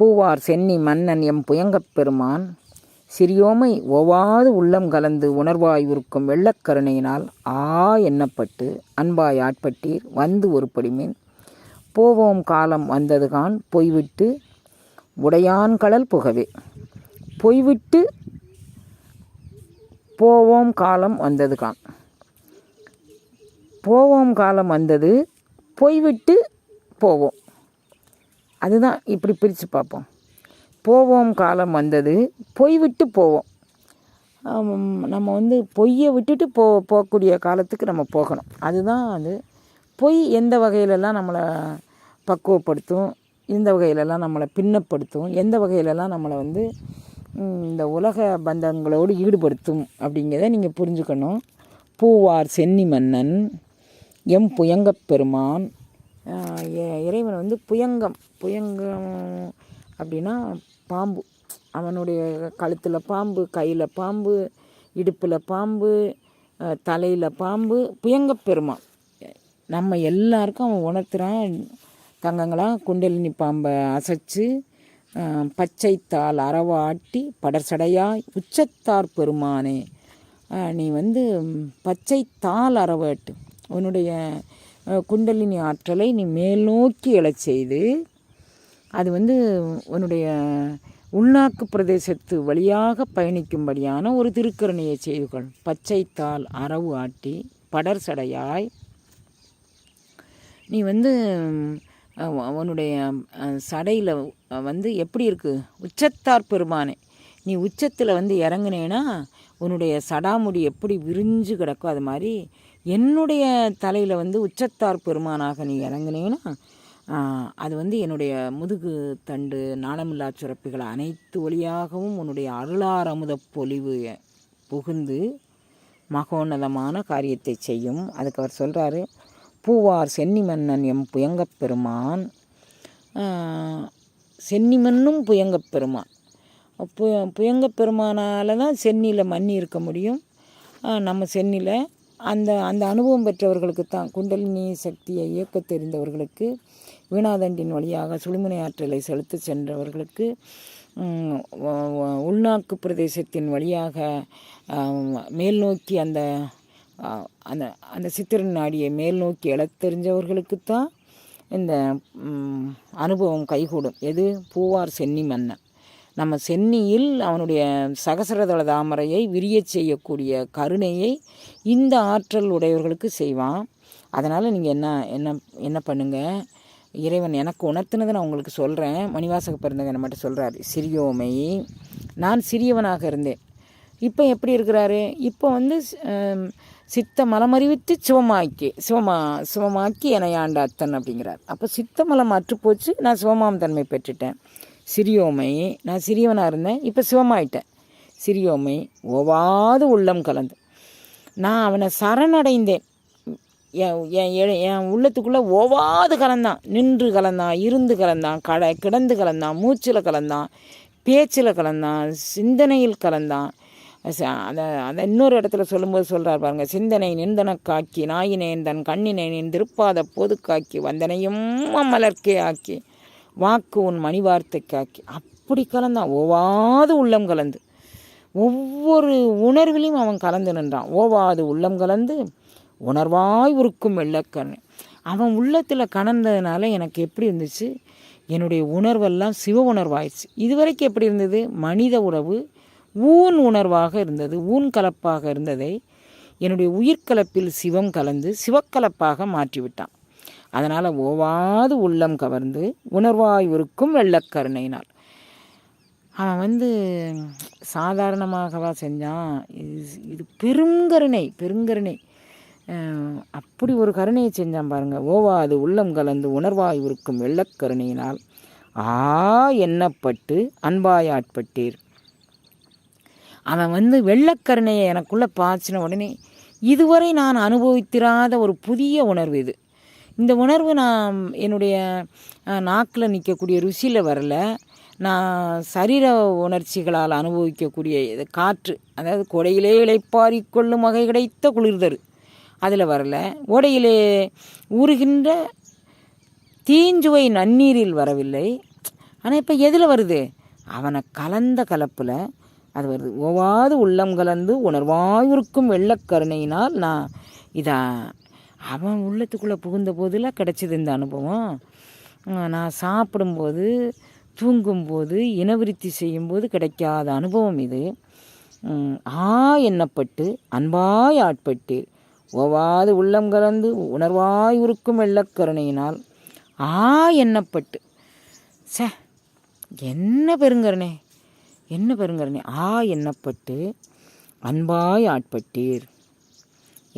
பூவார் சென்னி மன்னன் எம் புயங்கப் பெருமான் சிறியோமை ஒவ்வாது உள்ளம் கலந்து உணர்வாய் உருக்கும் வெள்ளக்கருணையினால் ஆ எண்ணப்பட்டு அன்பாய் ஆட்பட்டீர் வந்து ஒரு படிமேன் போவோம் காலம் வந்ததுகான் பொய்விட்டு உடையான் கடல் புகவே. பொய்விட்டு போவோம் காலம் வந்ததுகான். போவோம் காலம் வந்தது பொய்விட்டு போவோம். அதுதான் இப்படி பிரித்து பார்ப்போம். போவோம் காலம் வந்தது பொய் விட்டு போவோம். நம்ம வந்து பொய்யை விட்டுட்டு போ போகக்கூடிய காலத்துக்கு நம்ம போகணும். அதுதான் அது. பொய் எந்த வகையிலெல்லாம் நம்மளை பக்குவப்படுத்தும் இந்த வகையிலெல்லாம் நம்மளை பின்னப்படுத்தும் எந்த வகையிலெல்லாம் நம்மளை வந்து இந்த உலக பந்தங்களோடு ஈடுபடுத்தும் அப்படிங்கிறத நீங்கள் புரிஞ்சுக்கணும். பூவார் சென்னி மன்னன் எம் புயங்கப் பெருமான் இறைவன் வந்து புயங்கம். புயங்கம் அப்படின்னா பாம்பு. அவனுடைய கழுத்தில் பாம்பு கையில் பாம்பு இடுப்பில் பாம்பு தலையில் பாம்பு புயங்கப் பெருமான் நம்ம எல்லாருக்கும் அவன் உணர்த்துறான். தங்கங்களாக குண்டலினி பாம்பை அசைச்சு பச்சைத்தால் பச்சைத்தாள் அரவ ஆட்டி படர்சடையாய் உச்சத்தார் பெருமானே. நீ வந்து பச்சைத்தால் அறவாட்டு உன்னுடைய குண்டலினி ஆற்றலை நீ மேல் நோக்கி எழச் செய்து அது வந்து உன்னுடைய உள்நாக்கு பிரதேசத்து வழியாக பயணிக்கும்படியான ஒரு திருக்கருணையை செய்து கொள். பச்சைத்தாள் அரவு ஆட்டி படர் சடையாய். நீ வந்து உன்னுடைய சடையில் வந்து எப்படி இருக்குது உச்சத்தார் பெருமானே நீ உச்சத்தில் வந்து இறங்குனேன்னா உன்னுடைய சடாமுடி எப்படி விரிஞ்சு கிடக்கோ அது மாதிரி என்னுடைய தலையில் வந்து உச்சத்தார் பெருமானாக நீ இறங்கினீங்கன்னா அது வந்து என்னுடைய முதுகு தண்டு நாணமில்லா சுரப்பிகள் அனைத்து வழியாகவும் உன்னுடைய அருளார் அமுத பொலிவு புகுந்து மகோன்னதமான காரியத்தை செய்யும். அதுக்கு அவர் சொல்கிறாரு பூவார் சென்னி மன்னன் எம் புயங்கப் பெருமான். சென்னிமன்னும் புயங்கப் பெருமான். பு புயங்கப் தான் சென்னியில் மண்ணி இருக்க முடியும். நம்ம சென்னியில் அந்த அந்த அனுபவம் பெற்றவர்களுக்கு தான் குண்டலினி சக்தியை இயக்க தெரிந்தவர்களுக்கு வீணாதண்டின் வழியாக சுழுமுனை ஆற்றலை செலுத்த சென்றவர்களுக்கு உள்நாக்கு பிரதேசத்தின் வழியாக மேல் நோக்கி அந்த அந்த அந்த சித்திரன் நாடியை மேல் நோக்கி எழத் தெரிஞ்சவர்களுக்கு தான் இந்த அனுபவம் கைகூடும். எது? பூவார் சென்னி மன்னன். நம்ம சென்னியில் அவனுடைய சகசரதள தாமரையை விரியச் செய்யக்கூடிய கருணையை இந்த ஆற்றல் உடையவர்களுக்கு செய்வான். அதனால் நீங்கள் என்ன என்ன என்ன பண்ணுங்கள் இறைவன் எனக்கு உணர்த்தினதை நான் உங்களுக்கு சொல்கிறேன் மணிவாசக பிறந்தகனை மட்டும் சொல்கிறாரு சிறியோமை நான் சிறியவனாக இருந்தேன். இப்போ எப்படி இருக்கிறாரு? இப்போ வந்து சித்த மலமறிவித்து சிவமாக்கி சிவமா சிவமாக்கி என்னை ஆண்ட அத்தன் அப்படிங்கிறார். அப்போ சித்த மலம் அற்றுப்போச்சு நான் சிவமாம் தன்மை பெற்றுட்டேன். சிறியோமை நான் சிறியவனாக இருந்தேன் இப்போ சிவமாயிட்டேன். சிறியோமை ஓவாது உள்ளம் கலந்து. நான் அவனை சரணடைந்தேன். என் என் எ- என் உள்ளத்துக்குள்ளே ஓவாது கலந்தான். நின்று கலந்தான் இருந்து கலந்தான் கட கிடந்து கலந்தான் மூச்சில் கலந்தான் பேச்சில் கலந்தான் சிந்தனையில் கலந்தான். ச- அந்த அந்த இன்னொரு இடத்துல சொல்லும்போது சொல்கிறார் பாருங்கள் சிந்தனை நிந்தன காக்கி நாயினேன் தன் கண்ணினை நின் திருப்பாத போது காக்கி வந்தனையும் மலர்க்கே ஆக்கி. வாக்கு உன் மணி வார்த்தை காக்கி அப்படி கலந்தான் ஓவாது உள்ளம் கலந்து. ஒவ்வொரு உணர்விலையும் அவன் கலந்து நின்றான். ஓவாது உள்ளம் கலந்து உணர்வாய் உருக்கும் வெள்ளக்கண்ணு அவன் உள்ளத்தில் கலந்ததுனால எனக்கு எப்படி இருந்துச்சு? என்னுடைய உணர்வெல்லாம் சிவ உணர்வாயிடுச்சு. இதுவரைக்கும் எப்படி இருந்தது? மனித உறவு ஊன் உணர்வாக இருந்தது ஊன் கலப்பாக இருந்ததை என்னுடைய உயிர்கலப்பில் சிவம் கலந்து சிவக்கலப்பாக மாற்றிவிட்டான். அதனால் ஓவாது உள்ளம் கவர்ந்து உணர்வாய் உருக்கும் வெள்ளக்கருணையினால் அவன் வந்து சாதாரணமாகவா செஞ்சான். இது இது பெருங்கருணை பெருங்கருணை அப்படி ஒரு கருணையை செஞ்சான் பாருங்கள் ஓவாது உள்ளம் கலந்து உணர்வாய் இருக்கும் வெள்ளக்கருணையினால் ஆ எண்ணப்பட்டு அன்பாய் ஆட்பட்டீர் அவன் வந்து வெள்ளக்கருணையை எனக்குள்ளே பாய்ச்சின உடனே இதுவரை நான் அனுபவித்திராத ஒரு புதிய உணர்வு இது. இந்த உணர்வு நான் என்னுடைய நாக்கில் நிற்கக்கூடிய ருசியில் வரல. நான் சரீர உணர்ச்சிகளால் அனுபவிக்கக்கூடிய இது காற்று அதாவது கொடையிலே இழைப்பாரி கொள்ளும் வகை கிடைத்த குளிர்தரு அதில் வரல. ஓடையிலே ஊறுகின்ற தீஞ்சுவை நன்னீரில் வரவில்லை. ஆனால் இப்போ எதில் வருது? அவனை கலந்த கலப்பில் அது வருது. ஒவ்வாது உள்ளம் கலந்து உணர்வாயிருக்கும் வெள்ளக்கருணையினால் நான் இதா அவன் உள்ளத்துக்குள்ளே புகுந்த போதெல்லாம் கிடச்சிது இந்த அனுபவம். நான் சாப்பிடும்போது தூங்கும்போது இனவிருத்தி செய்யும்போது கிடைக்காத அனுபவம் இது. ஆ எண்ணப்பட்டு அன்பாய் ஆட்பட்டு ஒவ்வாது உள்ளம் கலந்து உணர்வாய் உருக்கும் வெள்ளக்கருணையினால் ஆ எண்ணப்பட்டு சே என்ன பெருங்கருணே என்ன பெருங்கருணே ஆ எண்ணப்பட்டு அன்பாய் ஆட்பட்டீர்.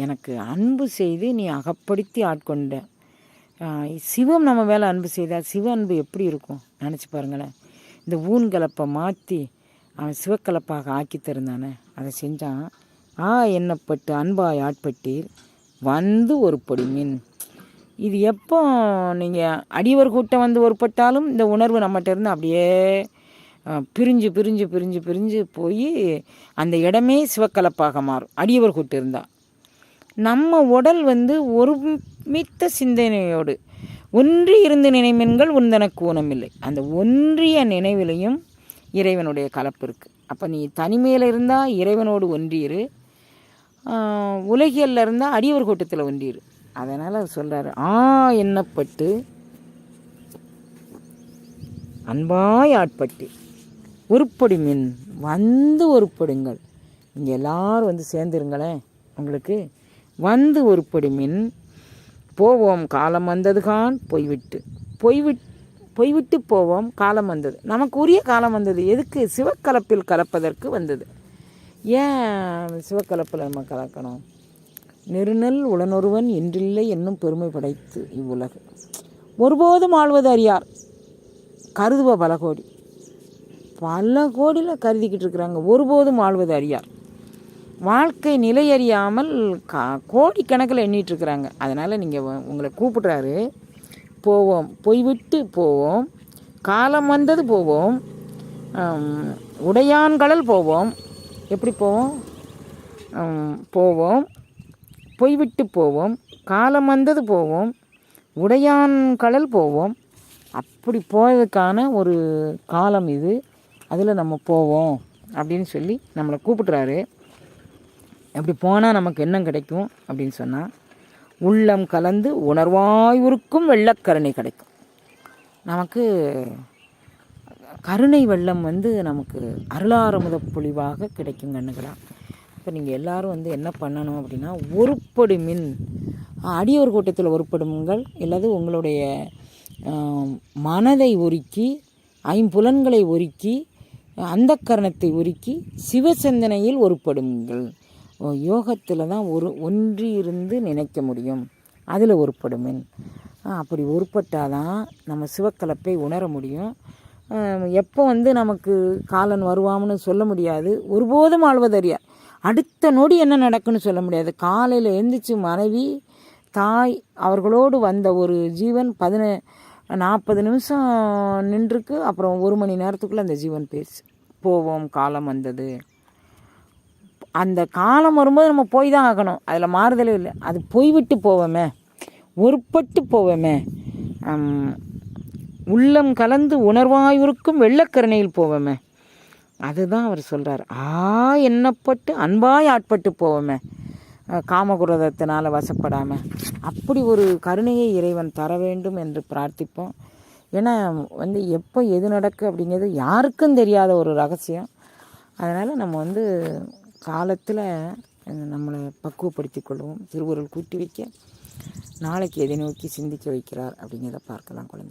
எனக்கு அன்பு செய்து நீ அகப்படுத்தி ஆட்கொண்ட. சிவம் நம்ம மேலே அன்பு செய்தால் சிவ அன்பு எப்படி இருக்கும்? நினச்சி பாருங்களேன். இந்த ஊன் கலப்பை மாற்றி அவன் சிவக்கலப்பாக ஆக்கி தருந்தானே. அதை செஞ்சான் ஆ எண்ணப்பட்டு அன்பாய் ஆட்பட்டீர் வந்து ஒரு பொடி மீன் இது எப்போ நீங்கள் அடியவர் கூட்டம் வந்து ஒருப்பட்டாலும் இந்த உணர்வு நம்மகிட்ட இருந்து அப்படியே பிரிஞ்சு பிரிஞ்சு பிரிஞ்சு பிரிஞ்சு போய் அந்த இடமே சிவக்கலப்பாக மாறும். அடியவர் கூட்டம் இருந்தால் நம்ம உடல் வந்து ஒருமித்த சிந்தனையோடு ஒன்றி இருந்து நினைமென்கள் உந்தனக்கு ஊனமில்லை. அந்த ஒன்றிய நினைவிலையும் இறைவனுடைய கலப்பு இருக்குது அப்போ நீ தனிமையில் இருந்தால் இறைவனோடு ஒன்றியிரு உலகியலில் இருந்தால் அடியவர் கூட்டத்தில் ஒன்றியிரு அதனால் சொல்கிறாரு ஆ எண்ணப்பட்டு அன்பாய் ஆட்பட்டு உருப்படி மின் வந்து உருப்படுங்கள். இங்கே எல்லாரும் வந்து சேர்ந்துருங்களேன் உங்களுக்கு. வந்து உருப்படுமின் போவோம் காலம் வந்ததுகான் பொய்விட்டு. பொய்விட் பொய்விட்டு போவோம் காலம் வந்தது. நமக்கு உரிய காலம் வந்தது. எதுக்கு? சிவக்கலப்பில் கலப்பதற்கு வந்தது. ஏன் சிவக்கலப்பில் நம்ம கலக்கணும்? நெருநல் உடனொருவன் என்றில்லை என்னும் பெருமை படைத்து இவ்வுலகு. ஒருபோதும் ஆழ்வது அறியார். கருதுவ பல கோடி. பல கோடியில் கருதிக்கிட்டு இருக்கிறாங்க ஒருபோதும் ஆழ்வது அறியார். வாழ்க்கை நிலையறியாமல் கா கோடிக்கணக்கில் எண்ணிகிட்ருக்குறாங்க அதனால் நீங்கள் உங்களை கூப்பிட்றாரு. போவோம். போய்விட்டு போவோம். காலம் வந்தது போவோம். உடையான்கடல் போவோம். எப்படி போவோம்? போவோம். போய்விட்டு போவோம். காலம் வந்தது போவோம். உடையான் கடல் போவோம். அப்படி போகிறதுக்கான ஒரு காலம் இது. அதில் நம்ம போவோம் அப்படின்னு சொல்லி நம்மளை கூப்பிட்றாரு. அப்படி போனால் நமக்கு என்ன கிடைக்கும் அப்படின்னு சொன்னால் உள்ளம் கலந்து உணர்வாயுருக்கும் வெள்ளக்கருணை கிடைக்கும். நமக்கு கருணை வெள்ளம் வந்து நமக்கு அருளாரமுத பொழிவாக கிடைக்கும் கண்ணுகளா இப்போ நீங்கள் எல்லாரும் வந்து என்ன பண்ணணும் அப்படின்னா ஒருப்படு மின் அடியோர் கூட்டத்தில் ஒருப்படுங்கள் இல்லாது உங்களுடைய மனதை ஒருக்கி ஐம்புலன்களை ஒருக்கி அந்த கரணத்தை ஒருக்கி சிவசிந்தனையில் ஒருப்படுங்கள். யோகத்தில் தான் ஒரு ஒன்றி இருந்து நினைக்க முடியும். அதில் ஒருப்படுமின். அப்படி ஒருப்பட்டாதான் நம்ம சிவக்கலப்பை உணர முடியும். எப்போ வந்து நமக்கு காலன் வருவாம்னு சொல்ல முடியாது. ஒருபோதும் ஆழ்வதறியா அடுத்த நொடி என்ன நடக்குன்னு சொல்ல முடியாது. காலையில் எழுந்திரிச்சு மனைவி தாய் அவர்களோடு வந்த ஒரு ஜீவன் பதின நாற்பது நிமிஷம் நின்றுருக்கு. அப்புறம் ஒரு மணி நேரத்துக்குள்ளே அந்த ஜீவன் பேசு போவோம் காலம் வந்தது. அந்த காலம் வரும்போது நம்ம போய் தான் ஆகணும். அதில் மாறுதலே இல்லை. அது போய்விட்டு போவோமே. ஒருப்பட்டு போவோமே. உள்ளம் கலந்து உணர்வாயுருக்கும் வெள்ளக்கருணையில் போவோமே. அதுதான் அவர் சொல்கிறார் ஆ எண்ணப்பட்டு அன்பாய் ஆட்பட்டு போவோமே. காமகுரதத்தினால் வசப்படாமல் அப்படி ஒரு கருணையை இறைவன் தர வேண்டும் என்று பிரார்த்திப்போம். ஏன்னா வந்து எப்போ எது நடக்கு அப்படிங்கிறது யாருக்கும் தெரியாத ஒரு ரகசியம். அதனால் நம்ம வந்து காலத்தில் நம்மளை பக்குவப்படுத்தி கொள்வோம் திருவுருள் கூட்டி வைக்க நாளைக்கு எதை நோக்கி சிந்திக்க வைக்கிறார் அப்படிங்கிறத பார்க்கலாம் குழந்தை